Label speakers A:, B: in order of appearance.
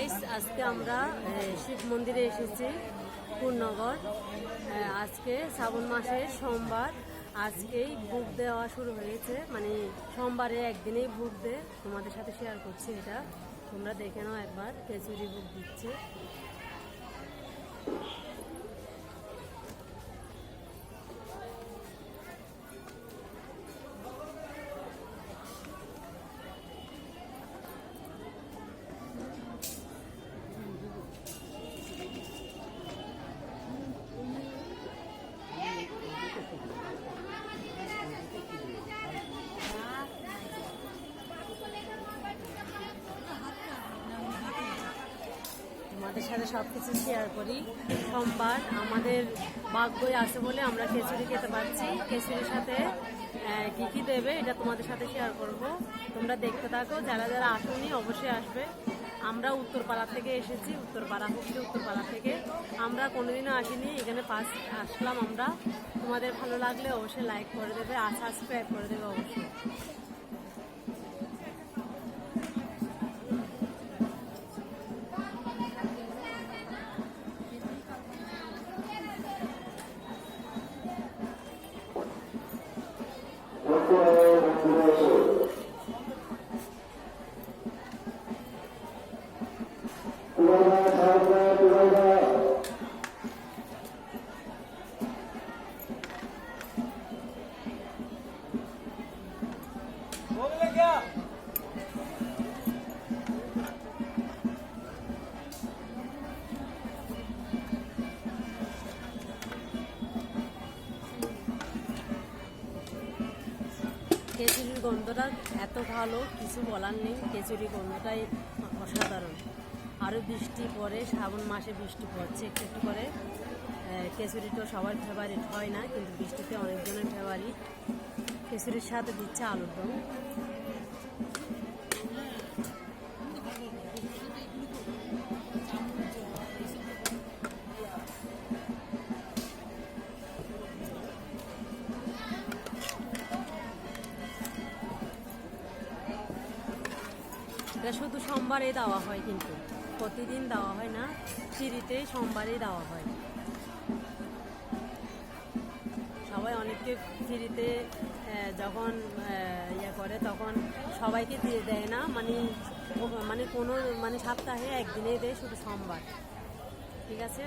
A: Guys আজকে আমরা শিব মন্দিরে এসেছি, পূর্ণগর। আজকে শ্রাবণ মাসের সোমবার। আজকেই বুক দেওয়া শুরু হয়েছে। মানে সোমবারে একদিনেই বুক দে, তোমাদের সাথে শেয়ার করছি এটা। তোমরা দেখে নাও একবার খেচুরি বুক দিচ্ছে। তোমাদের সাথে সব কিছু শেয়ার করি। সোমবার আমাদের ভাগ্যই আছে বলে আমরা খিচুড়ি খেতে পারছি খিচুড়ির সাথে কী কি দেবে এটা তোমাদের সাথে শেয়ার করব। তোমরা দেখতে থাকো। যারা যারা আসনি অবশ্যই আসবে। আমরা উত্তরপাড়া থেকে এসেছি, উত্তরপাড়া হুগলি উত্তরপাড়া থেকে। আমরা কোনোদিনও আসিনি, এখানে পাস আসলাম আমরা। তোমাদের ভালো লাগলে অবশ্যই লাইক করে দেবে আর সাবস্ক্রাইব করে দেবে অবশ্যই। খেচুরির গন্ধটা এত ভালো কিছু বলার নেই। খেচুরি গন্ধটাই অসাধারণ। আরও বৃষ্টি পরে শ্রাবণ মাসে বৃষ্টি পড়ছে একটু একটু করে। কেচুরি তো সবার ফেভারিট হয় না, কিন্তু বৃষ্টিতে অনেকজনের ফেভারিট কেচুরির সাথে দিচ্ছে আলুর দম। এটা শুধু সোমবারে দেওয়া হয় কিন্তু। প্রতিদিন দেওয়া হয় না সিঁড়িতে সোমবারেই দেওয়া হয়। সবাই অনেককে ফ্রিতে যখন ইয়ে করে তখন সবাইকে দিয়ে দেয় না মানে মানে কোনো মানে সপ্তাহে একদিনেই দেয় শুধু সোমবার। ঠিক আছে?